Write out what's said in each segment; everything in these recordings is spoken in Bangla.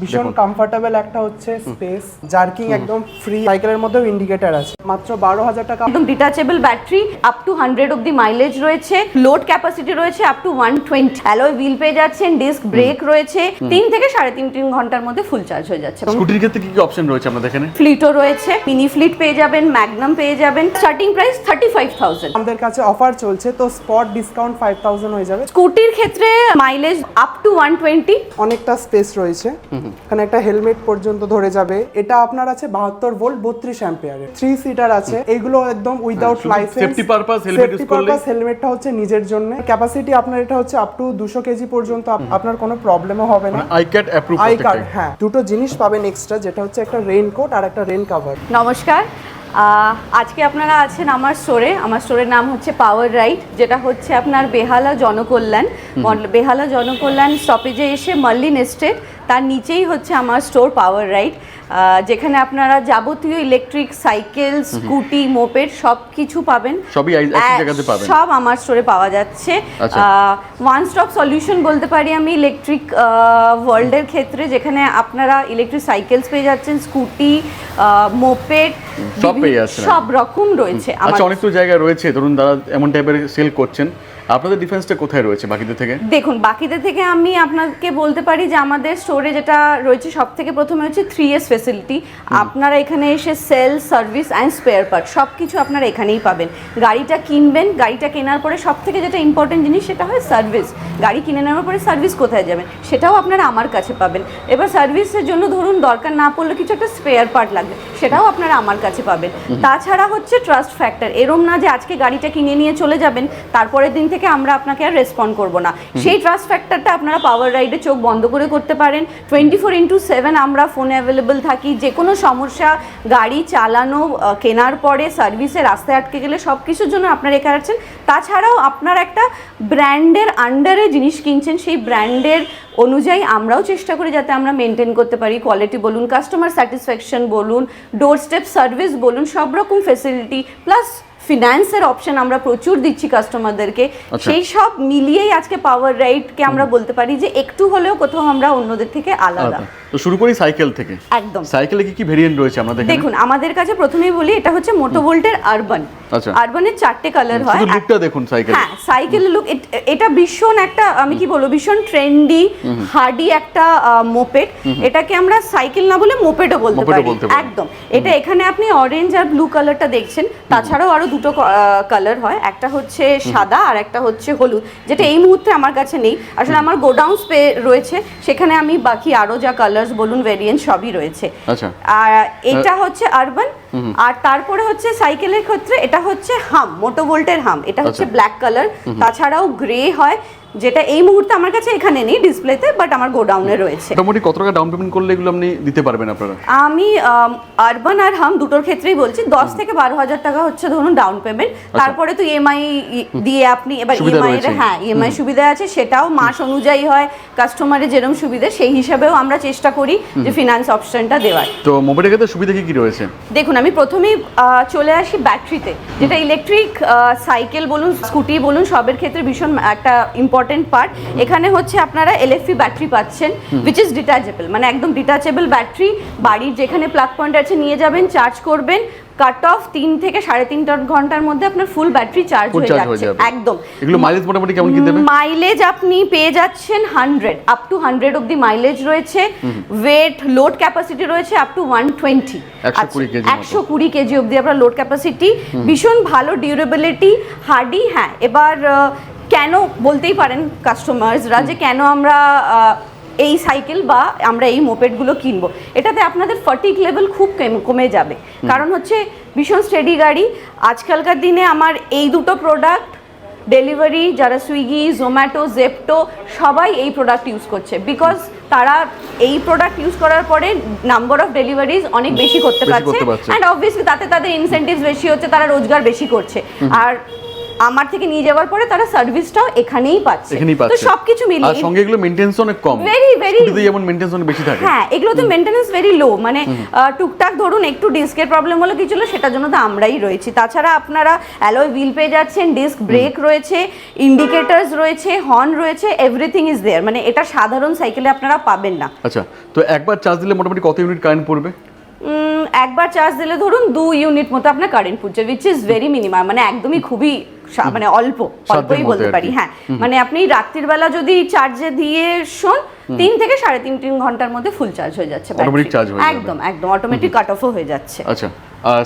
ভীষণ কমফোর্টেবল একটা হচ্ছে স্পেস জার্কিং একদম ফ্রি সাইকেলের মধ্যেও ইন্ডিকেটর আছে। মাত্র বারো হাজার টাকা। একদম detachable battery up to hundred অব্দি মাইলেজ রয়েছে। লোড ক্যাপাসিটি রয়েছে up to one twenty alloy wheel পেয়ে যাচ্ছেন ডিস্ক ব্রেক রয়েছে। তিন থেকে সাড়ে তিন তিন ঘণ্টার মধ্যে ফুল চার্জ হয়ে যাচ্ছে। স্কুটির ক্ষেত্রে কি কি অপশন রয়েছে আপনাদের এখানে? ফ্লিটও রয়েছে মিনি ফ্লিট পেয়ে যাবেন ম্যাগনাম পেয়ে যাবেন। Starting price thirty five thousand আমাদের কাছে অফার চলছে তো স্পট ডিসকাউন্ট ফাইভ থাউজেন্ড হয়ে যাবে। স্কুটির ক্ষেত্রে mileage up to one twenty অনেকটা স্পেস রয়েছে। এখানে একটা হেলমেট পর্যন্ত ধরে যাবে। এটা আপনার আছে বাহাত্তর ভোল্ট বত্রিশ অ্যাম্পিয়ারের থ্রি সিটার আছে। এইগুলো একদম উইদাউট লাইসেন্স হেলমেটটা হচ্ছে নিজের জন্য। ক্যাপাসিটি আপনার এটা হচ্ছে আপ টু দুশো কেজি পর্যন্ত আপনার কোনো প্রবলেমও হবে না। ICAT approve I card হ্যাঁ। দুটো জিনিস পাবেন এক্সট্রা যেটা হচ্ছে একটা রেইনকোট আর একটা রেইন কাভার নমস্কার। আজকে আপনারা আছেন আমার স্টোরে। আমার স্টোরের নাম হচ্ছে পাওয়ার রাইট যেটা হচ্ছে আপনার বেহালা জনকল্যাণ। বেহালা জনকল্যাণ স্টপেজে এসে মার্লিন এস্টেট তার নিচেই হচ্ছে আমার স্টোর পাওয়ার রাইট যেখানে আপনারা যাবতীয় ইলেকট্রিক সাইকেল স্কুটি মোপেড সব কিছু পাবেন সবই জায়গাতে পাবেন। সব আমার স্টোরে পাওয়া যাচ্ছে। ওয়ান স্টপ সলিউশন বলতে পারি আমি ইলেকট্রিক ওয়ার্ল্ডের ক্ষেত্রে যেখানে আপনারা ইলেকট্রিক সাইকেলস পেয়ে যাচ্ছেন স্কুটি মোপেড সব পেয়ে যাচ্ছেন। সব রকম রয়েছে আচ্ছা অনেক তো জায়গায় রয়েছে ধরুন তারা এমন টাইপের সেল করছেন আপনাদের ডিফেন্সটা কোথায় রয়েছে বাকিদের থেকে দেখুন বাকিদের থেকে আমি আপনাকে বলতে পারি যে আমাদের স্টোরে যেটা রয়েছে সব থেকে প্রথমে হচ্ছে থ্রি এস ফেসিলিটি আপনারা এখানে এসে sale service and spare part সব কিছু আপনারা এখানেই পাবেন। গাড়িটা কিনবেন গাড়িটা কেনার পরে সব থেকে যেটা ইম্পর্টেন্ট জিনিস সেটা হয় সার্ভিস গাড়ি কিনে নেওয়ার পরে সার্ভিস কোথায় যাবেন? সেটাও আপনারা আমার কাছে পাবেন। এবার সার্ভিসের জন্য ধরুন দরকার না পড়লে কিছু একটা স্পেয়ার পার্ট লাগবে সেটাও আপনারা আমার কাছে পাবেন। তাছাড়া হচ্ছে ট্রাস্ট ফ্যাক্টর এরম না যে আজকে গাড়িটা কিনে নিয়ে চলে যাবেন তারপরের দিন থেকে আমরা আপনাকে আর রেসপন্ড করব না। সেই ট্রাস্ট ফ্যাক্টরটা আপনারা পাওয়ার রাইডে চোখ বন্ধ করে করতে পারেন। টোয়েন্টি ফোর ইন্টু সেভেন আমরা ফোনে অ্যাভেলেবেল থাকি, যে কোনো সমস্যা, গাড়ি চালানো কেনার পরে সার্ভিসে রাস্তায় আটকে গেলে সব কিছুর জন্য আপনারা এখানে আছেন তাছাড়াও আপনার একটা ব্র্যান্ডের আন্ডারে জিনিস কিনছেন, সেই ব্র্যান্ডের অনুযায়ী আমরাও চেষ্টা করি যাতে আমরা মেনটেন করতে পারি। কোয়ালিটি বলুন কাস্টমার স্যাটিসফ্যাকশন বলুন ডোর স্টেপ সার্ভিস বলুন, সব রকম ফেসিলিটি প্লাস ফিনান্সের অপশন আমরা প্রচুর দিচ্ছি কাস্টমারদেরকে আচ্ছা। সেই সব মিলিয়েই আজকে পাওয়ার রাইটকে আমরা বলতে পারি যে একটু হলেও কোথাও আমরা অন্যদের থেকে আলাদা। আচ্ছা, তো শুরু করি সাইকেল থেকে। একদম। সাইকেলে কি কি ভেরিয়েন্ট রয়েছে আমাদের দেখুন আমাদের কাছে প্রথমেই বলি এটা হচ্ছে মোটোভোল্টের আরবান আচ্ছা। আরবানের চারটে কালার হয়। লুকটা দেখুন সাইকেল হ্যাঁ সাইকেল লুক এটা ভীষণ একটা আমি কি বলব ভীষণ ট্রেন্ডি হার্ডি একটা মোপেড এটাকে আমরা সাইকেল না বলে মোপেডও বলতে পারি। একদম। এটা এখানে আপনি অরেঞ্জ আর ব্লু কালারটা দেখছেন। তাছাড়াও আরও দুটো কালার হয়। একটা হচ্ছে সাদা আর একটা হচ্ছে হলুদ যেটা এই মুহূর্তে আমার কাছে নেই। আসলে আমার গোডাউন স্পে রয়েছে সেখানে আমি বাকি আরও যা কালার্স বলুন ভেরিয়েন্ট সবই রয়েছে। আচ্ছা। আর এটা হচ্ছে আরবান আর তারপরে হচ্ছে সাইকেলের ক্ষেত্রে এটা হচ্ছে হাম মোটোভোল্টের হাম এটা হচ্ছে আচ্ছা। ব্ল্যাক কালার তাছাড়াও গ্রে হয় যেটা এই মুহূর্তে আমার কাছে এখানে নেই ডিসপ্লেতে বাট আমার গোডাউনে রয়েছে। মোটামুটি কত টাকা ডাউন পেমেন্ট করলে এগুলো আপনি দিতে পারবেন আপনারা? আমি আরবান আর হাম দুটোর ক্ষেত্রেই বলছি দশ থেকে বারো হাজার টাকা হচ্ছে ধরুন ডাউন পেমেন্ট তারপরে তো ইএমআই দিয়ে আপনি এবার আচ্ছা। ইএমআই রয়েছে। হ্যাঁ ইএমআই সুবিধা আছে সেটাও মাস অনুযায়ী হয় কাস্টমারের যেরকম সুবিধা সেই হিসাবেও আমরা চেষ্টা করি যে ফিনান্স অপশনটা দেওয়ার। তো মোবাইলের ক্ষেত্রে সুবিধা কি কি রয়েছে? দেখুন আমি প্রথমেই চলে আসি ব্যাটারিতে যেটা ইলেকট্রিক সাইকেল বলুন স্কুটি বলুন সবের ক্ষেত্রে ভীষণ একটা ইম্পর্টেন্ট পার্ট এখানে হচ্ছে আপনারা এলএফপি ব্যাটারি পাচ্ছেন উইচ ইজ ডিটাচেবল মানে একদম ডিটাচেবল ব্যাটারি বাড়ির যেখানে প্লাগ পয়েন্ট আছে নিয়ে যাবেন চার্জ করবেন কাট অফ তিন থেকে সাড়ে তিন ঘণ্টার মধ্যে আপনার ফুল ব্যাটারি চার্জ হয়ে যাচ্ছে একদম। এগুলো মাইলেজ মোটামুটি কেমন কি দেবে? মাইলেজ আপনি পেয়ে যাচ্ছেন হান্ড্রেড আপ টু হান্ড্রেড অব্দি মাইলেজ রয়েছে ওয়েট লোড ক্যাপাসিটি রয়েছে up to one twenty 120 KG মতো। একশো কুড়ি কেজি অব্দি আপনার লোড ক্যাপাসিটি ভীষণ ভালো ডিউরেবিলিটি হার্ডি হ্যাঁ এবার কেন বলতেই পারেন কাস্টমার্সরা যে কেন আমরা এই সাইকেল বা আমরা এই মোপেডগুলো কিনবো? এটাতে আপনাদের ফটিক লেভেল খুব কমে যাবে। কারণ হচ্ছে ভীষণ স্টেডি গাড়ি। আজকালকার দিনে আমার এই দুটো প্রোডাক্ট ডেলিভারি যারা সুইগি জোম্যাটো জেপটো সবাই এই প্রোডাক্ট ইউজ করছে। বিকজ তারা এই প্রোডাক্ট ইউজ করার পরে নাম্বার অফ ডেলিভারিজ অনেক বেশি করতে পারছে। করতে পারছে। অ্যান্ড অবভিয়াসলি তাতে তাদের ইনসেন্টিভস বেশি হচ্ছে তারা রোজগার বেশি করছে। আর আমার থেকে নিয়ে যাওয়ার পরে তারা সার্ভিসটাও এখানেই পাচ্ছে। এখানেই তো পাচ্ছে। সবকিছু আর মিলিয়ে সঙ্গে এগুলো মেইনটেন্স অনেক কম। ভেরি স্কুটিতে যেমন মেইনটেন্স অনেক বেশি থাকে। হ্যাঁ এগুলো তো মেনটেন্যান্স ভেরি লো মানে টুকটাক ধরুন একটু ডিস্কের প্রবলেম হলো কিছু হলো সেটার জন্য তো আমরাই রয়েছি। তাছাড়া আপনারা অ্যালয় হুইল পেয়ে যাচ্ছেন ডিস্ক ব্রেক রয়েছে ইন্ডিকেটার্স রয়েছে হর্ন রয়েছে এভরিথিং ইজ দেয়ার মানে এটা সাধারণ সাইকেলে আপনারা পাবেন না। আচ্ছা তো একবার চার্জ দিলে মোটামুটি কত ইউনিট কারেন্ট পড়বে? একবার চার্জ দিলে ধরুন দু ইউনিট মতো আপনার কারেন্ট পুড়ছে উইচ ইজ ভেরি মিনিমাম মানে একদমই খুবই মানে অল্প অল্পই বলতে পারি হ্যাঁ। মানে আপনি রাত্রির বেলা যদি চার্জে দিয়ে শোন তিন থেকে সাড়ে তিন তিন ঘণ্টার মধ্যে ফুল চার্জ হয়ে যাচ্ছে battery। charge হয়ে। একদম একদম অটোমেটিক কাট অফও হয়ে যাচ্ছে। আচ্ছা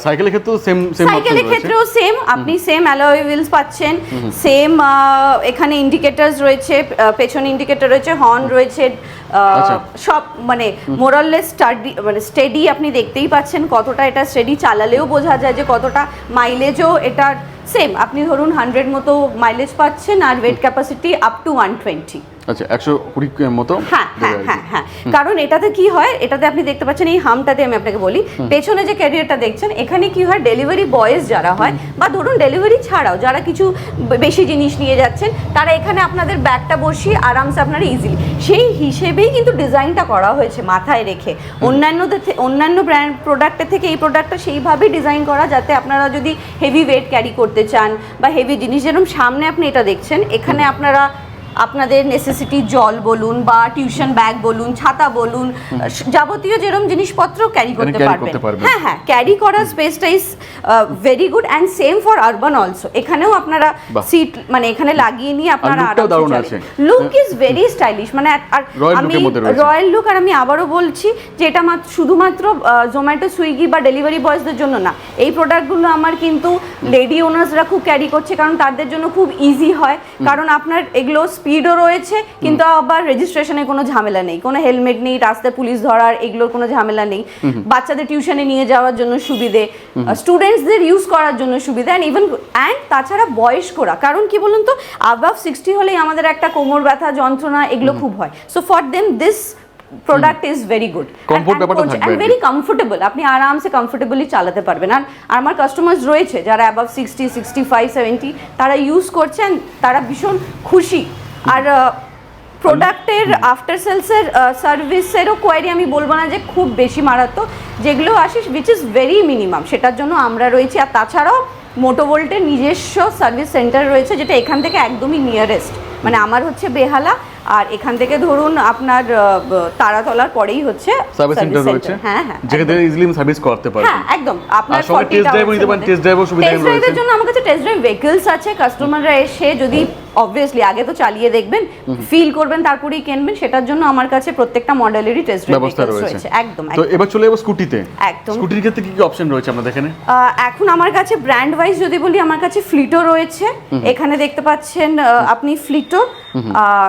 সাইকেলের ক্ষেত্রেও সেম সেম সাইকেলের ক্ষেত্রেও সেম আপনি সেম অ্যালয় হুইলস পাচ্ছেন সেম এখানে ইন্ডিকেটার্স রয়েছে পেছনে ইন্ডিকেটর রয়েছে হর্ন রয়েছে আচ্ছা। সব মানে মোরাললেস স্টাডি মানে স্টেডি আপনি দেখতেই পাচ্ছেন কতটা এটা স্টেডি চালালেও বোঝা যায় যে কতটা মাইলেজও এটার সেম আপনি ধরুন হান্ড্রেড মতো মাইলেজ পাচ্ছেন আর weight capacity up to one twenty আচ্ছা একশো কুড়ি মতো হ্যাঁ হ্যাঁ হ্যাঁ হ্যাঁ। কারণ এটাতে কি হয় এটাতে আপনি দেখতে পাচ্ছেন এই হামটাতে আমি আপনাকে বলি পেছনে যে ক্যারিয়ারটা দেখছেন এখানে কি হয় ডেলিভারি বয়েজ যারা হয় বা ধরুন ডেলিভারি ছাড়াও যারা কিছু বেশি জিনিস নিয়ে যাচ্ছেন তারা এখানে আপনাদের ব্যাগটা বসিয়ে আরামসে আপনারা ইজিলি সেই হিসেবেই কিন্তু ডিজাইনটা করা হয়েছে মাথায় রেখে। অন্যান্যদের অন্যান্য ব্র্যান্ড প্রোডাক্টের থেকে এই প্রোডাক্টটা সেইভাবেই ডিজাইন করা যাতে আপনারা যদি হেভি ওয়েট ক্যারি করতে চান বা হেভি জিনিস যেরকম সামনে আপনি এটা দেখছেন এখানে আপনারা আপনাদের নেসেসিটি জল বলুন বা টিউশন ব্যাগ বলুন ছাতা বলুন যাবতীয় যেরকম জিনিসপত্র ক্যারি করতে পারবেন। হ্যাঁ হ্যাঁ ক্যারি করার স্পেসটা is very good and same for urban also এখানেও আপনারা সিট মানে এখানে লাগিয়ে নিয়ে আপনারা আছে। লুক ইজ ভেরি স্টাইলিশ মানে আর আমি। রয়্যাল লুক আর আমি আবারও বলছি যে এটা মাত্র শুধুমাত্র জোম্যাটো সুইগি বা ডেলিভারি বয়সদের জন্য না। এই প্রোডাক্টগুলো আমার কিন্তু লেডি ওনার্সরা খুব ক্যারি করছে কারণ তাদের জন্য খুব ইজি হয়। কারণ আপনার এগুলো স্পিডও রয়েছে কিন্তু আবার রেজিস্ট্রেশনে কোনো ঝামেলা নেই। কোনো হেলমেট নেই রাস্তায় পুলিশ ধরার এগুলোর কোনো ঝামেলা নেই। বাচ্চাদের টিউশনে নিয়ে যাওয়ার জন্য সুবিধে স্টুডেন্টসদের ইউজ করার জন্য সুবিধা অ্যান্ড ইভেন অ্যান্ড তাছাড়া বয়স্করা। কারণ কি বলুন তো আবাভ সিক্সটি হলেই আমাদের একটা কোমর ব্যথা যন্ত্রণা এগুলো খুব হয়। So for them this product is very good and very comfortable আপনি আরামসে কমফোর্টেবলি চালাতে পারবেন। আর আমার কাস্টমার্স রয়েছে যারা above sixty sixty five seventy তারা ইউজ করছেন তারা ভীষণ খুশি। আর প্রোডাক্টের আফটার সেলসের সার্ভিসেরও কোয়ারি আমি বলব না যে খুব বেশি মারাত্মক। যেগুলো আসে উইচ ইজ ভেরি মিনিমাম সেটার জন্য আমরা রয়েছি। আর তাছাড়াও মোটোভোল্টের নিজস্ব সার্ভিস সেন্টার রয়েছে, যেটা এখান থেকে একদমই নিয়ারেস্ট মানে আমার হচ্ছে বেহালা আর এখান থেকে ধরুন আপনার তারাতলার পরেই হচ্ছে সার্ভিস সেন্টার রয়েছে? হ্যাঁ হ্যাঁ যেখানে ইজিলি সার্ভিস করতে পারবেন। হ্যাঁ একদম। আপনার সঙ্গে drive ও নিতে পারেন, drive ও সুবিধা টেস্ট এখানে ড্রাইভের রয়েছে। জন্য আমার কাছে টেস্ট ড্রাইভ ভেহিকলস আছে কাস্টমাররা এসে যদি অবভিয়াসলি আগে তো চালিয়ে দেখবেন ফিল করবেন তারপরেই কিনবেন সেটার জন্য আমার কাছে প্রত্যেকটা মডেলেরই টেস্ট ড্রাইভ ব্যবস্থা রয়েছে। রয়েছে। একদম তো। এবার চলে যাব স্কুটিতে একদম। স্কুটির ক্ষেত্রে কি কি অপশন রয়েছে আপনাদের এখানে? এখন আমার কাছে ব্র্যান্ড ওয়াইজ যদি বলি আমার কাছে ফ্লিটো রয়েছে। এখানে দেখতে পাচ্ছেন আপনি ফ্লিটো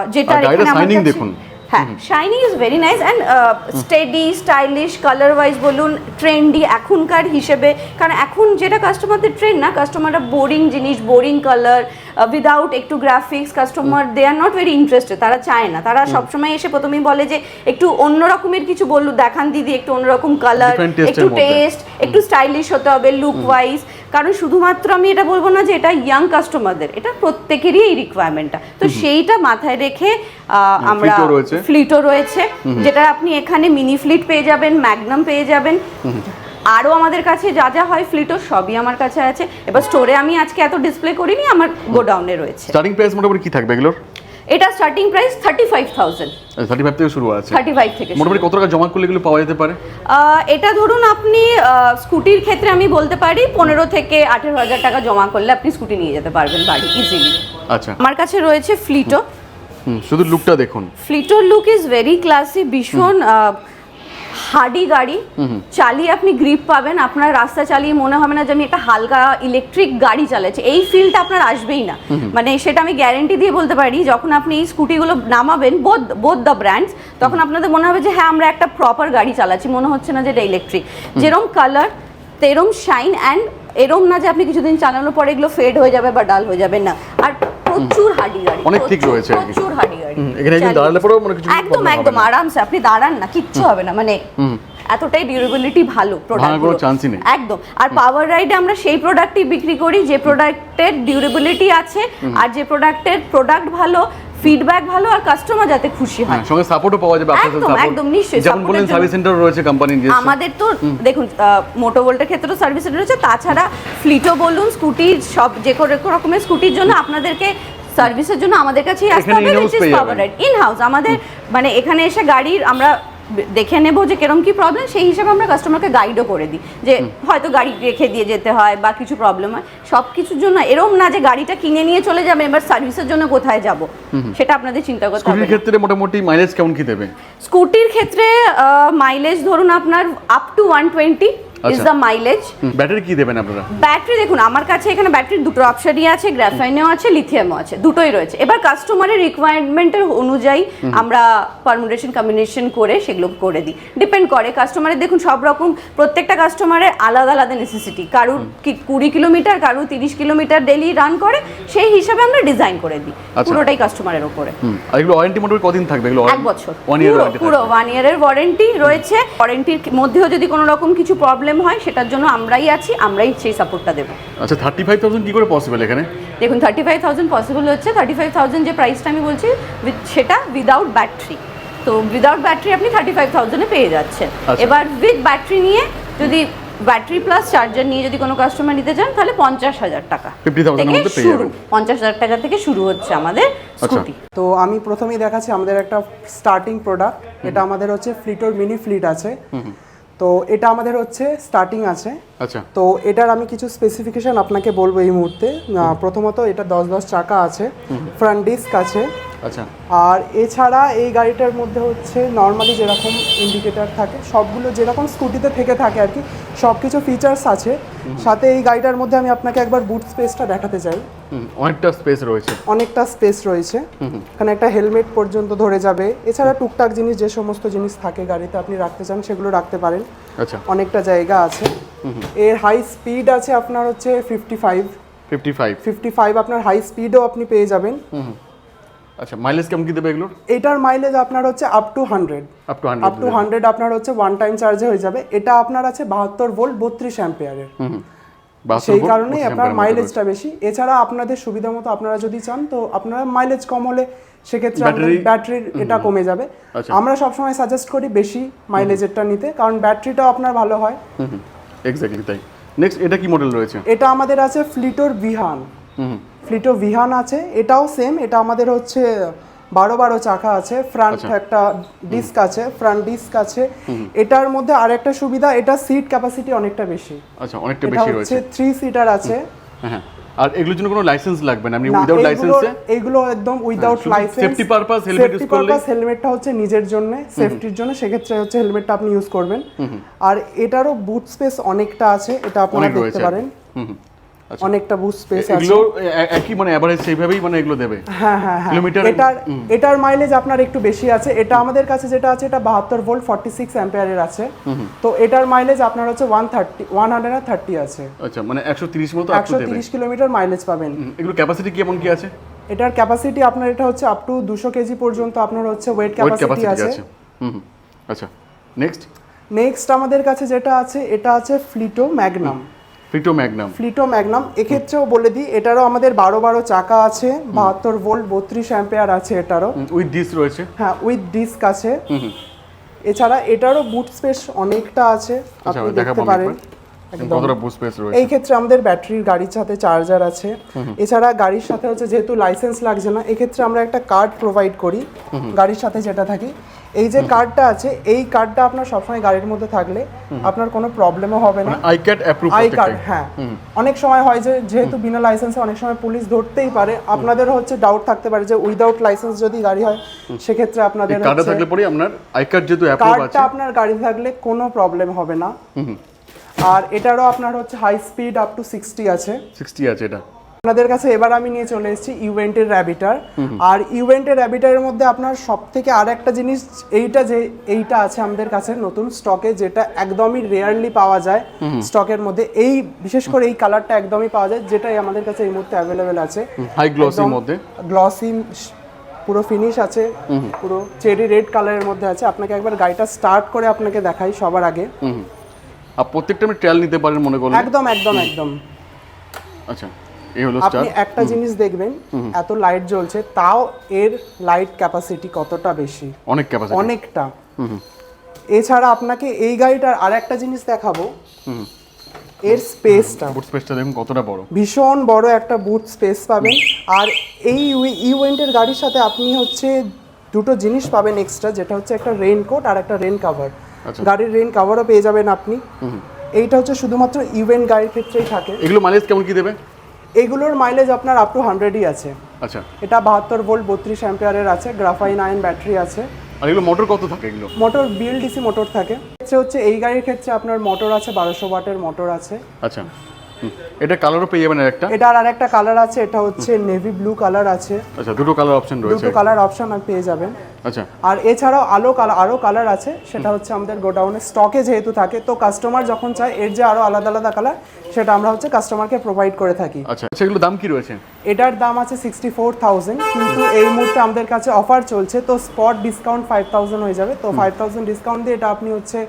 যেটা কাছে- দেখুন। হ্যাঁ shining is very nice and steady stylish colour wise বলুন ট্রেন্ডি এখনকার হিসেবে। কারণ এখন যেটা কাস্টমারদের ট্রেন্ড না কাস্টমাররা বোরিং জিনিস বোরিং কালার উইদাউট একটু graphics customer they are not very interested তারা চায় না। তারা সবসময় এসে প্রথমেই বলে যে একটু অন্য রকমের কিছু বলল দেখান দিদি একটু অন্যরকম কালার একটু টেস্ট একটু স্টাইলিশ হতে হবে লুক ওয়াইজ কারণ শুধুমাত্র আমি এটা বলব না যে এটা ইয়াং কাস্টমারদের এটা প্রত্যেকেরই এই রিকোয়ারমেন্টটা তো সেইটা মাথায় রেখে আমরা। ফ্লিটও রয়েছে। যেটা আপনি এখানে মিনি ফ্লিট পেয়ে যাবেন ম্যাগনাম পেয়ে যাবেন। আরও আমাদের কাছে যা যা হয় ফ্লিটো সবই আমার কাছে আছে। এবার স্টোরে আমি আজকে এত ডিসপ্লে করিনি আমার গোডাউনে রয়েছে। স্টার্টিং প্রাইস মোটামুটি কি থাকবে এগুলোর? এটা starting price thirty five thousand thirty five থেকে শুরু আছে। থার্টি ফাইভ থেকে মোটামুটি কত টাকা জমা করলে এগুলো পাওয়া যেতে পারে? এটা ধরুন আপনি স্কুটির ক্ষেত্রে আমি বলতে পারি পনেরো থেকে আঠেরো হাজার টাকা জমা করলে আপনি স্কুটি নিয়ে যেতে পারবেন বাড়ি ইজিলি আচ্ছা। আমার কাছে রয়েছে ফ্লিটো শুধু লুকটা দেখুন। ফ্লিটোর লুক ইজ ভেরি ক্লাসি ভীষণ হার্ডি গাড়ি চালিয়ে আপনি গ্রিপ পাবেন। আপনার রাস্তা চালিয়ে মনে হবে না যে আমি একটা হালকা ইলেকট্রিক গাড়ি চালাচ্ছি। এই ফিলটা আপনার আসবেই না। মানে সেটা আমি গ্যারেন্টি দিয়ে বলতে পারি যখন আপনি এই স্কুটিগুলো নামাবেন বোধ বোধ দ্য ব্র্যান্ডস তখন আপনাদের মনে হবে যে হ্যাঁ আমরা একটা প্রপার গাড়ি চালাচ্ছি। মনে হচ্ছে না যে এটা ইলেকট্রিক যেরম কালার তেরম শাইন অ্যান্ড এরম না যে আপনি কিছুদিন চালানোর পরে এগুলো ফেড হয়ে যাবে বা ডাল হয়ে যাবে না। আর প্রচুর গাড়ি অনেক ঠিক রয়েছে প্রচুর গাড়ি এখানে একদিন দাঁড়ালে পরেও মনে কিছু একদম একদম আরামসে আপনি দাঁড়ান না কিচ্ছু হবে না মানে এতটাই ডিউরেবিলিটি ভালো প্রোডাক্ট নেই। একদম। আর পাওয়ার রাইডে আমরা সেই প্রোডাক্টই বিক্রি করি যে প্রোডাক্টের ডিউরেবিলিটি আছে আর যে প্রোডাক্টের প্রোডাক্ট ভালো ফিডব্যাক ভালো আর কাস্টমার যাতে খুশি হয়। হ্যাঁ, সঙ্গে সাপোর্টও পাওয়া যাবে আপনাদের সাপোর্ট একদম, নিশ্চয়ই, যেমন জন্য- সার্ভিস সেন্টার রয়েছে কোম্পানির যে আমাদের তো দেখুন মোটো ভোল্টের ক্ষেত্রে তো সার্ভিস রয়েছে তাছাড়া ফ্লিটও বলুন স্কুটি সব যে কোনো রকমের স্কুটির জন্য আপনাদেরকে সার্ভিসের জন্য আমাদের কাছেই আসতে হবে ইন হাউস আমাদের মানে এখানে এসে গাড়ির আমরা দেখে নেব যে কিরম কি প্রবলেম সেই হিসাবে আমরা কাস্টমারকে গাইডও করে দিই। যে হয়তো গাড়ি রেখে দিয়ে যেতে হয় বা কিছু প্রবলেম হয় সব কিছুর জন্য এরম না যে গাড়িটা কিনে নিয়ে চলে যাবে এবার সার্ভিসের জন্য কোথায় যাব? সেটা আপনাদের চিন্তা করতে হবে ক্ষেত্রে মোটামুটি মাইলেজ কেমন কি দেবে? স্কুটির ক্ষেত্রে মাইলেজ ধরুন আপনার up to one twenty is. The mileage battery কি দেবেন আপনারা? ব্যাটারি দেখুন আমার কাছে এখানে ব্যাটারি দুটো অপশনই আছে গ্রাফাইনেও আছে লিথিয়ামও আছে দুটোই রয়েছে। এবার কাস্টমারের রিকোয়ারমেন্টের অনুযায়ী আমরা পারমুটেশন কম্বিনেশন করে সেগুলো করে দিই। ডিপেন্ড করে কাস্টমারের দেখুন সব রকম প্রত্যেকটা কাস্টমারের আলাদা আলাদা নেসেসিটি কারুর কি কুড়ি কিলোমিটার কারুর তিরিশ কিলোমিটার ডেলি রান করে সেই হিসাবে আমরা ডিজাইন করে দিই আচ্ছা। পুরোটাই কাস্টমারের ওপরে এগুলো ওয়ারেন্টি মোটামুটি কদিন থাকবে? এগুলো এক বছর। ওয়ান ইয়ার পুরো ওয়ান ইয়ারের ওয়ারেন্টি রয়েছে। ওয়ারেন্টির মধ্যেও যদি কোনো রকম কিছু প্রবলেম হয় সেটার জন্য আমরাই আছি আমরাই সেই সাপোর্টটা দেবো। আচ্ছা থার্টি ফাইভ থাউজেন্ড কি করে পসিবল এখানে? দেখুন থার্টি ফাইভ থাউজেন্ড পসিবল হচ্ছে থার্টি ফাইভ থাউজেন্ড যে প্রাইসটা আমি বলছি সেটা উইদাউট ব্যাটারি তো উইদাউট ব্যাটারি আপনি থার্টি ফাইভ থাউজেন্ডে পেয়ে যাচ্ছেন। আচ্ছা। এবার উইথ ব্যাটারি নিয়ে যদি ব্যাটারি প্লাস চার্জার নিয়ে যদি কোনো কাস্টমার নিতে চান তাহলে পঞ্চাশ হাজার টাকা। থেকে শুরু। পঞ্চাশ হাজার টাকা থেকে শুরু হচ্ছে আমাদের আচ্ছা। স্কুটি তো আমি প্রথমেই দেখাচ্ছি আমাদের একটা স্টার্টিং প্রোডাক্ট এটা আমাদের হচ্ছে ফ্লিটোর মিনি ফ্লিট আছে। তো এটা আমাদের হচ্ছে স্টার্টিং আছে। আচ্ছা। তো এটার আমি কিছু স্পেসিফিকেশন আপনাকে বলব এই মুহূর্তে। প্রথমত এটা দশ দশ চাকা আছে। ফ্রন্ট ডিস্ক আছে। আচ্ছা। আর এছাড়া এই গাড়িটার মধ্যে হচ্ছে নর্মালি যেরকম ইন্ডিকেটার থাকে সবগুলো যেরকম স্কুটিতে থেকে থাকে আর কি সব কিছু ফিচার্স আছে সাথে এই গাড়িটার মধ্যে আমি আপনাকে একবার বুট স্পেসটা দেখাতে চাই। অনেকটা স্পেস রয়েছে। অনেকটা স্পেস রয়েছে। এখানে একটা হেলমেট পর্যন্ত ধরে যাবে। এছাড়া টুকটাক জিনিস যে সমস্ত জিনিস থাকে গাড়িতে আপনি রাখতে চান সেগুলো রাখতে পারেন। আচ্ছা। অনেকটা জায়গা আছে। এর হাই স্পিড আছে আপনার হচ্ছে fifty five fifty five fifty five আপনার হাই স্পিডও আপনি পেয়ে যাবেন। আচ্ছা মাইলেজ কেমন কি দেবে এগুলোর? এটার মাইলেজ আপনার হচ্ছে up to hundred up to up hundred to hundred আপনার হচ্ছে ওয়ান টাইম চার্জে হয়ে যাবে। এটা আপনার আছে বাহাত্তর ভোল্ট বত্রিশ অ্যাম্পিয়ারের সেই কারণেই আপনার মাইলেজটা বেশি। এছাড়া আপনাদের সুবিধা মতো আপনারা যদি চান তো আপনারা মাইলেজ কম হলে সেক্ষেত্রে ব্যাটারির এটা কমে যাবে। আচ্ছা। আমরা সবসময় সাজেস্ট করি বেশি মাইলেজেরটা নিতে কারণ ব্যাটারিটাও আপনার ভালো হয়। এক্স্যাক্টলি তাই। নেক্সট এটা কি মডেল রয়েছে? এটা আমাদের আছে ফ্লিটোর বিহান হুম। ফ্লিটো ভিহান আছে এটাও সেম এটা আমাদের হচ্ছে বারো বারো চাকা আছে ফ্রন্ট আচ্ছা। একটা ডিস্ক আছে ফ্রন্ট ডিস্ক আছে। এটার মধ্যে আরেকটা সুবিধা এটা সিট ক্যাপাসিটি অনেকটা বেশি। আচ্ছা অনেকটা বেশি হচ্ছে রয়েছে। থ্রি সিটার আছে। হ্যাঁ হ্যাঁ। আর এগুলোর জন্য কোনো লাইসেন্স লাগবে না? আপনি উইদাউট লাইসেন্সে এইগুলো একদম without licence safety purpose helmet use করলেই- পারপাস হেলমেটটা হচ্ছে নিজের জন্য সেফটির জন্য সেক্ষেত্রে হচ্ছে হেলমেটটা আপনি ইউজ করবেন। আর এটারও বুট স্পেস অনেকটা আছে এটা আপনারা দেখতে পারেন। হুম। অনেকটা বুট স্পেস আছে। এগুলো একই মানে অ্যাভারেজ সেইভাবেই মানে এগুলো দেবে? হ্যাঁ হ্যাঁ হ্যাঁ। কিলোমিটার- এটার এটার মাইলেজ আপনার একটু বেশি আছে। এটা আমাদের কাছে যেটা আছে এটা বাহাত্তর ভোল্ট ফর্টি সিক্স অ্যাম্পিয়ারের আছে তো এটার মাইলেজ আপনার হচ্ছে one thirty one hundred thirty আছে। আচ্ছা মানে একশো তিরিশ মতো আপ একশো দেবে তিরিশ কিলোমিটার মাইলেজ পাবেন। এগুলো ক্যাপাসিটি কেমন কি আছে? এটার ক্যাপাসিটি আপনার এটা হচ্ছে আপ টু দুশো কেজি পর্যন্ত আপনার হচ্ছে ওয়েট ক্যাপাসিটি আছে। হুম আচ্ছা নেক্সট নেক্সট আমাদের কাছে যেটা আছে এটা আছে ফ্লিটো ম্যাগনাম ফিটো ম্যাগনাম ফ্লিটো ম্যাগনাম এক্ষেত্রেও বলে দিই এটারও আমাদের বারো বারো চাকা আছে বাহাত্তর ভোল্ট বত্রিশ অ্যাম্পেয়ার আছে এটারও। উইথ ডিস্ক রয়েছে। হ্যাঁ উইথ ডিস্ক আছে। এছাড়া এটারও বুট স্পেস অনেকটা আছে আচ্ছা আপনি দেখতে পারেন। কতটা বুট স্পেস রয়েছে। এই ক্ষেত্রে আমাদের ব্যাটারির গাড়ির সাথে চার্জার আছে। এছাড়া গাড়ির সাথে হচ্ছে যেহেতু লাইসেন্স লাগছে না এক্ষেত্রে আমরা একটা কার্ড প্রোভাইড করি গাড়ির সাথে যেটা থাকে। এই যে কার্ডটা আছে এই কার্ডটা আপনার সবসময় গাড়ির মধ্যে থাকলে আপনার কোনো প্রবলেমও হবে না। ICAT approve I card হ্যাঁ। অনেক সময় হয় যে যেহেতু বিনা লাইসেন্সে অনেক সময় পুলিশ ধরতেই পারে। আপনাদের হচ্ছে ডাউট থাকতে পারে যে উইদাউট লাইসেন্স যদি গাড়ি হয় সেক্ষেত্রে আপনাদের কার্ডে হচ্ছে থাকলে পরে আপনার আই কার্ড যেহেতু অ্যাপ্রুভ কার্ডটা আপনার গাড়ি থাকলে কোনো প্রবলেম হবে না। আর এটারও আপনার হচ্ছে high speed up to sixty আছে। সিক্সটি আছে এটা। আপনাদের কাছে এবার আমি নিয়ে চলে এসেছি ইভেন্টের র্যাবিটার আর ইভেন্টের র্যাবিটারের মধ্যে আপনার সব থেকে আর একটা জিনিস এইটা যে এইটা আছে আমাদের কাছে নতুন স্টকে যেটা একদমই রেয়ারলি পাওয়া যায় স্টকের মধ্যে। এই বিশেষ করে এই কালারটা একদমই পাওয়া যায় যেটাই আমাদের কাছে এই মুহূর্তে অ্যাভেলেবেল আছে। হাই গ্লসির মধ্যে। গ্লসি পুরো ফিনিশ আছে পুরো চেরি রেড কালারের মধ্যে আছে। আপনাকে একবার গাড়িটা স্টার্ট করে আপনাকে দেখাই সবার আগে। আর প্রত্যেকটা আমি ট্রায়াল নিতে পারেন মনে করলে একদম একদম একদম। আচ্ছা এই হলো আপনি একটা জিনিস দেখবেন এত লাইট জ্বলছে তাও এর লাইট ক্যাপাসিটি কতটা বেশি? অনেক ক্যাপাসিটি অনেকটা। এছাড়া আপনাকে এই গাড়িটার আর একটা জিনিস দেখাবো। এর স্পেসটা বুট স্পেসটা দেখুন কতটা বড়। ভীষণ বড় একটা বুট স্পেস পাবেন। আর এই ইউএন্টের গাড়ির সাথে আপনি হচ্ছে দুটো জিনিস পাবেন এক্সট্রা যেটা হচ্ছে একটা রেইনকোট আর একটা রেন কাভার। গাড়ির রেন কাভারও পেয়ে যাবেন আপনি। এইটা হচ্ছে শুধুমাত্র ইভেন্ট গাড়ির ক্ষেত্রেই থাকে। এগুলো মাইলেজ কেমন কি দেবে? এগুলোর মাইলেজ আপনার আপ টু হান্ড্রেডই আছে। আচ্ছা। এটা বাহাত্তর ভোল্ট বত্রিশ অ্যাম্পিয়ারের আছে। গ্রাফাইন আয়ন ব্যাটারি আছে। আর এগুলো মোটর কত থাকে এগুলো? মোটর বিএলডিসি মোটর থাকে। ক্ষেত্রে হচ্ছে এই গাড়ির ক্ষেত্রে আপনার মোটর আছে বারোশো ওয়াটের মোটর আছে। আচ্ছা। এটা কালারও পেয়ে যাবেন একটা এটার আর একটা কালার আছে। এটা হচ্ছে নেভি ব্লু কালার আছে। আচ্ছা দুটো কালার অপশন রয়েছে। দুটো কালার অপশন আপনি পেয়ে যাবেন। আচ্ছা। আর এছাড়াও আলো কালার আরও কালার আছে। সেটা হচ্ছে আমাদের গোডাউনে স্টকে যেহেতু থাকে তো কাস্টমার যখন চায় এর যে আরও আলাদা আলাদা কালার সেটা আমরা হচ্ছে কাস্টমারকে প্রোভাইড করে থাকি। আচ্ছা এগুলো দাম কি রয়েছে? এটার দাম আছে সিক্সটি ফোর থাউজেন্ড কিন্তু এই মুহূর্তে আমাদের কাছে অফার চলছে তো স্পট ডিসকাউন্ট ফাইভ থাউজেন্ড হয়ে যাবে। তো ফাইভ থাউজেন্ড ডিসকাউন্ট দিয়ে এটা আপনি হচ্ছে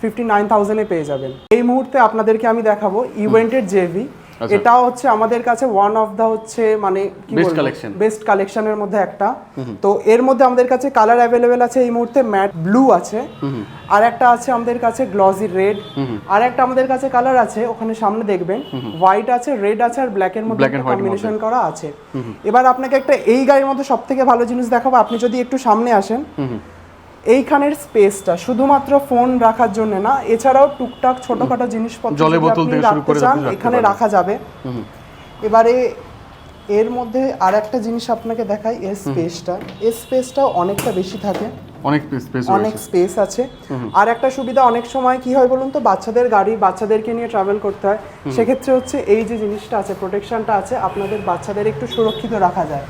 ফিফটি নাইন থাউজেন্ডে পেয়ে যাবেন। এই মুহূর্তে আপনাদেরকে আমি দেখাবো ইভেন্টের জেভি আচ্ছা। এটাও হচ্ছে আমাদের কাছে ওয়ান অফ দা হচ্ছে মানে কি Best collection. বেস্ট কালেকশনের মধ্যে একটা। তো এর মধ্যে আমাদের কাছে কালার অ্যাভেলেবেল আছে এই মুহূর্তে ম্যাট ব্লু আছে। আর একটা আছে আমাদের কাছে গ্লসি রেড আর একটা আমাদের কাছে কালার আছে ওখানে সামনে দেখবেন। হোয়াইট আছে রেড আছে আর ব্ল্যাক এর মধ্যে কম্বিনেশন করা আছে। এবার আপনাকে একটা এই গাড়ির মধ্যে সব থেকে ভালো জিনিস দেখাবো আপনি যদি একটু সামনে আসেন। এইখানের স্পেসটা শুধুমাত্র ফোন রাখার জন্য না এছাড়াও টুকটাক ছোটখাটো জিনিসপত্র জলের বোতল থেকে শুরু করে এখানে রাখা যাবে। এবারে এর মধ্যে আর একটা জিনিস আপনাকে দেখাই এর স্পেসটা এর স্পেসটাও অনেকটা বেশি থাকে। অনেক স্পেস অনেক স্পেস আছে। আর একটা সুবিধা অনেক সময় কি হয় বলুন তো বাচ্চাদের গাড়ি বাচ্চাদেরকে নিয়ে ট্রাভেল করতে হয়। সেক্ষেত্রে হচ্ছে এই যে জিনিসটা আছে প্রোটেকশনটা আছে আপনাদের বাচ্চাদের একটু সুরক্ষিত রাখা যায়।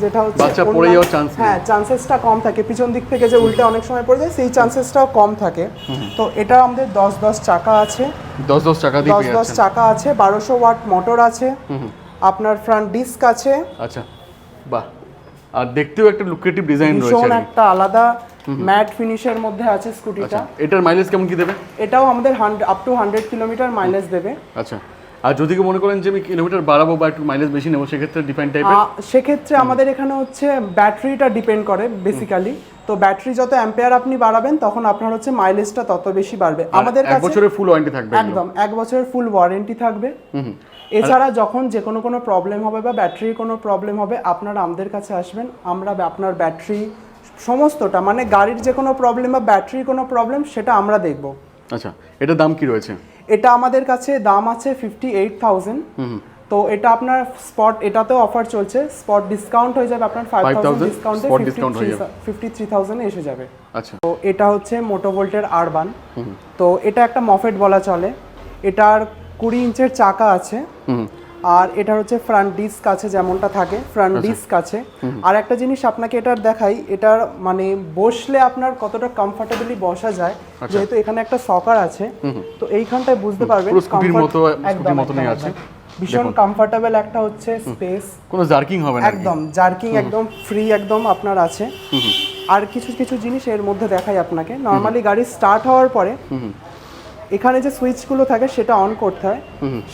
যেটা হচ্ছে বাচ্চা পড়ে অন্যান্য- যাওয়ার chance নেই। হ্যাঁ চান্সেসটা কম থাকে। পিছন দিক থেকে যে উল্টে অনেক সময় পড়ে যায় সেই চান্সেসটাও কম থাকে। তো এটা আমাদের দশ দশ চাকা আছে। দশ দশ দিয়ে দশ দশ চাকা আছে বারোশো ওয়াট মোটর আছে। আপনার ফ্রন্ট ডিস্ক আছে। আচ্ছা বাহ। আর দেখতেও একটা লুক্রেটিভ ডিজাইন রয়েছে ভীষণ একটা আলাদা ম্যাট ফিনিশের মধ্যে আছে স্কুটিটা আচ্ছা এটার মাইলেজ কেমন কি দেবে? এটাও আমাদের up to hundred kilometre mileage দেবে। আচ্ছা আর যদি কেউ মনে করেন যে আমি কিলোমিটার বাড়াবো বা একটু মাইলেজ বেশি নেব সেক্ষেত্রে ডিফাইন টাইপের সেক্ষেত্রে আমাদের এখানে হচ্ছে ব্যাটারিটা ডিপেন্ড করে বেসিক্যালি তো ব্যাটারি যত অ্যাম্পেয়ার আপনি বাড়াবেন তখন আপনার হচ্ছে মাইলেজটা তত বেশি বাড়বে। আমাদের এক বছরের ফুল ওয়ারেন্টি থাকবে একদম এক বছরের ফুল ওয়ারেন্টি থাকবে। এছাড়া যখন যে কোনো কোনো প্রবলেম হবে বা ব্যাটারির কোনো প্রবলেম হবে আপনারা আমাদের কাছে আসবেন। আমরা আপনার ব্যাটারি সমস্তটা মানে গাড়ির যে কোনো প্রবলেম বা ব্যাটারির কোনো প্রবলেম সেটা আমরা দেখব। আচ্ছা এটার দাম কি রয়েছে? এটা আমাদের কাছে দাম আছে ফিফটি এইট থাউজেন্ড তো এটা আপনার স্পট এটাতেও অফার চলছে। স্পট ডিসকাউন্ট হয়ে যাবে আপনার ফাইভ 5,000 থাউজেন্ড ডিসকাউন্টে হয়ে। ফিফটি থ্রি থাউজেন্ডে এসে যাবে। আচ্ছা। তো এটা হচ্ছে মোটোভোল্টের আরবান তো এটা একটা মফেট বলা চলে। এটার কুড়ি ইঞ্চের চাকা আছে। আর এটা হচ্ছে ফ্রন্ট ডিস্ক আছে যেমনটা থাকে ফ্রন্ট। ডিস্ক আছে আর একটা জিনিস আপনাকে এটার দেখাই এটার মানে বসলে আপনার কতটা কমফোর্টেবলি বসা যায় আচ্ছা। যেহেতু এখানে একটা সকার আছে তো এইখানটায় বুঝতে পারবেন একদম, আছে। ভীষণ কমফোর্টেবল একটা হচ্ছে স্পেস কোনো জার্কিং হবে না একদম জার্কিং একদম ফ্রি একদম আপনার আছে। আর কিছু কিছু জিনিস এর মধ্যে দেখাই আপনাকে। নর্মালি গাড়ি স্টার্ট হওয়ার পরে এখানে যে সুইচগুলো থাকে সেটা অন করতে হয়।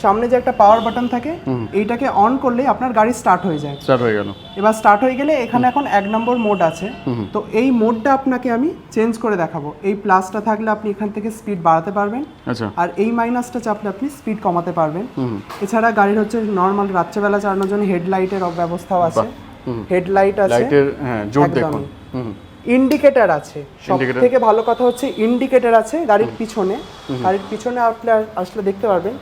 সামনে যে একটা পাওয়ার বাটন থাকে এইটাকে অন করলেই আপনার গাড়ি স্টার্ট হয়ে যায়। স্টার্ট হয়ে গেল। এবার স্টার্ট হয়ে গেলে এখানে এখন এক নম্বর মোড আছে। তো এই মোডটা আপনাকে আমি চেঞ্জ করে দেখাবো। এই প্লাসটা থাকলে আপনি এখান থেকে স্পিড বাড়াতে পারবেন। আচ্ছা। আর এই মাইনাসটা চাপলে আপনি স্পিড কমাতে পারবেন। এছাড়া গাড়ির হচ্ছে নর্মাল রাত্রেবেলা চালানোর জন্য হেডলাইটের ব্যবস্থাও আছে। হেডলাইট আছে। লাইটের হ্যাঁ জোর দেখুন। ইন্ডিকেটর আছে। সব থেকে ভালো কথা হচ্ছে ইন্ডিকেটার আছে গাড়ির পিছনে। গাড়ির পিছনে আপনি আসলে দেখতে পারবেন।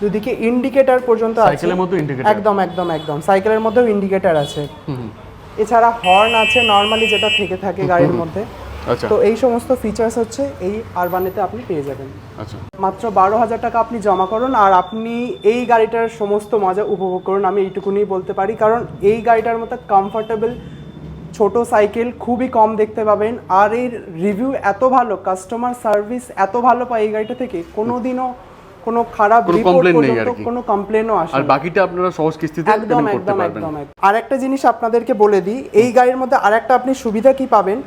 দুদিকে ইন্ডিকেটর পর্যন্ত আছে। সাইকেলের মতো ইন্ডিকেটর একদম একদম একদম। সাইকেলের মধ্যেও ইন্ডিকেটার আছে। এছাড়া হর্ন আছে নর্মালি যেটা থেকে থাকে গাড়ির মধ্যে। আচ্ছা। তো এই সমস্ত ফিচার্স হচ্ছে এই আরবানেতে আপনি পেয়ে যাবেন। আচ্ছা। মাত্র বারো হাজার টাকা আপনি জমা করুন আর আপনি এই গাড়িটার সমস্ত মজা উপভোগ করুন। আমি এইটুকুনি বলতে পারি। কারণ এই গাড়িটার মতো কমফোর্টেবল ছোট সাইকেল খুবই কম দেখতে পাবেন। আর এর রিভিউ এত ভালো কাস্টমার সার্ভিস এত ভালো পাই এই গাড়িটা থেকে কোনোদিনও কোনো খারাপ কোনো রিপোর্ট নেই আর। কোনো কমপ্লেনও আসে আর বাকিটা আপনারা সহজ কিস্তিতে একদম একদম পারবেন। একদম একদম। আর একটা জিনিস আপনাদেরকে বলে দিই এই গাড়ির মধ্যে আর একটা আপনি সুবিধা কি পাবেন?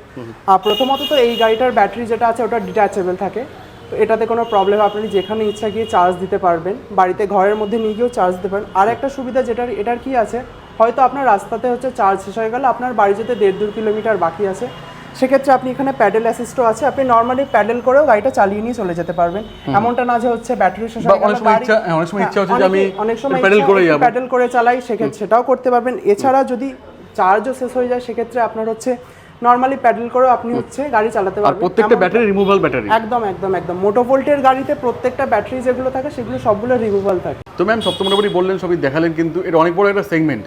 প্রথমত তো এই গাড়িটার ব্যাটারি যেটা আছে ওটা ডিট্যাচেবল থাকে। তো এটাতে কোনো প্রবলেম আপনি যেখানে ইচ্ছা গিয়ে চার্জ দিতে পারবেন। বাড়িতে ঘরের মধ্যে নিয়ে গিয়েও চার্জ দিতে পারেন। আর একটা সুবিধা যেটার এটার কি আছে? হয়তো আপনার রাস্তাতে হচ্ছে চার্জ শেষ হয়ে গেল আপনার বাড়ি যেতে দেড় দু কিলোমিটার বাকি আছে। সেক্ষেত্রে আপনি এখানে প্যাডেল অ্যাসিস্টও আছে আপনি নর্মালি প্যাডেল করেও গাড়িটা চালিয়ে নিয়ে চলে যেতে পারবেন। এমনটা না যে হচ্ছে ব্যাটারি শেষ হয়ে গেল অনেক সময় গাড়ি- অনেক সময় ইচ্ছা হচ্ছে যে আমি অনেক সময় প্যাডেল করে একটু প্যাডেল করে চালাই সেক্ষেত্রে সেটাও করতে পারবেন। এছাড়া যদি চার্জও শেষ হয়ে যায় সেক্ষেত্রে আপনার হচ্ছে নর্মালি প্যাডেল করেও আপনি হচ্ছে গাড়ি চালাতে পারবেন। প্রত্যেকটা ব্যাটারি রিমুভাল ব্যাটারি একদম একদম একদম। মোটোভোল্টের গাড়িতে প্রত্যেকটা ব্যাটারি যেগুলো থাকে সেগুলো সবগুলো রিমুভাল থাকে। তো ম্যাম সব তো মোটামুটি বললেন সবই দেখালেন কিন্তু এটা অনেক বড় একটা সেগমেন্ট।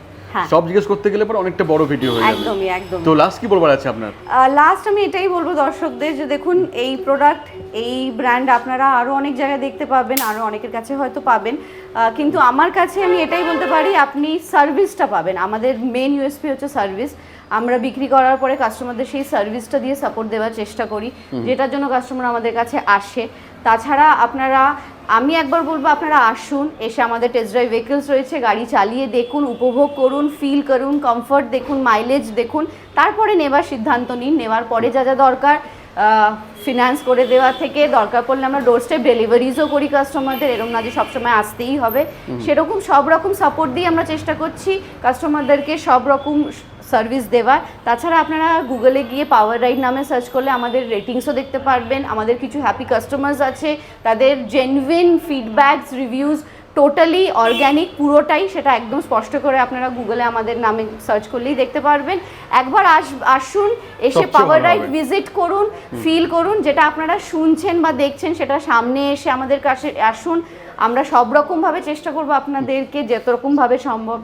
সব জিজ্ঞেস করতে গেলে পরে অনেকটা বড় ভিডিও হয়ে যাবে। একদমই একদম তো লাস্ট কি বলবার আছে আপনার? লাস্ট আমি এটাই বলব দর্শকদের যে দেখুন এই প্রোডাক্ট এই ব্র্যান্ড আপনারা আরও অনেক জায়গায় দেখতে পাবেন আরও অনেকের কাছে হয়তো পাবেন। কিন্তু আমার কাছে আমি এটাই বলতে পারি আপনি সার্ভিসটা পাবেন। আমাদের মেন ইউএসপি হচ্ছে সার্ভিস আমরা বিক্রি করার পরে কাস্টমারদের সেই সার্ভিসটা দিয়ে সাপোর্ট দেওয়ার চেষ্টা করি যেটার জন্য কাস্টমার আমাদের কাছে আসে। তাছাড়া আপনারা আমি একবার বলব আপনারা আসুন এসে আমাদের টেস্ট ড্রাইভ ভেহিকলস রয়েছে গাড়ি চালিয়ে দেখুন উপভোগ করুন ফিল করুন কমফর্ট দেখুন মাইলেজ দেখুন তারপরে নেবার সিদ্ধান্ত নিন নেওয়ার পরে যা যা দরকার ফিনান্স করে দেওয়া থেকে দরকার পড়লে আমরা ডোর স্টেপ ডেলিভারিজও করি কাস্টমারদের এরকম না যে সবসময় আসতেই হবে। সেরকম সব রকম সাপোর্ট দিয়ে আমরা চেষ্টা করছি কাস্টমারদেরকে সব রকম সার্ভিস দেওয়ার। তাছাড়া আপনারা গুগলে গিয়ে পাওয়ার রাইড নামে সার্চ করলে আমাদের রেটিংসও দেখতে পারবেন। আমাদের কিছু হ্যাপি কাস্টমার্স আছে। তাদের genuine feedbacks reviews totally organic পুরোটাই সেটা একদম স্পষ্ট করে আপনারা গুগলে আমাদের নামে সার্চ করলেই দেখতে পারবেন। একবার আস আসুন এসে পাওয়ার রাইড ভিজিট করুন ফিল করুন যেটা আপনারা শুনছেন বা দেখছেন সেটা সামনে এসে আমাদের কাছে আসুন। আমরা সব রকমভাবে চেষ্টা করব আপনাদেরকে যত রকমভাবে সম্ভব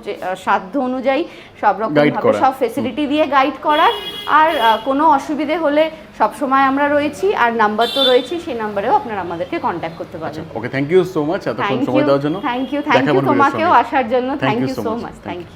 সাধ্য অনুযায়ী সব রকম ভাবে সব ফেসিলিটি দিয়ে গাইড করার। আর কোনো অসুবিধে হলে সব সময় আমরা রয়েছি আর নাম্বার তো রয়েছে সেই নাম্বারেও আপনারা আমাদেরকে কন্ট্যাক্ট করতে পারেন okay thank you so much এতক্ষণ সময় ইউ দেওয়ার জন্য। থ্যাংক ইউ থ্যাংক ইউ তোমাকেও আসার জন্য। Thank you so much thank you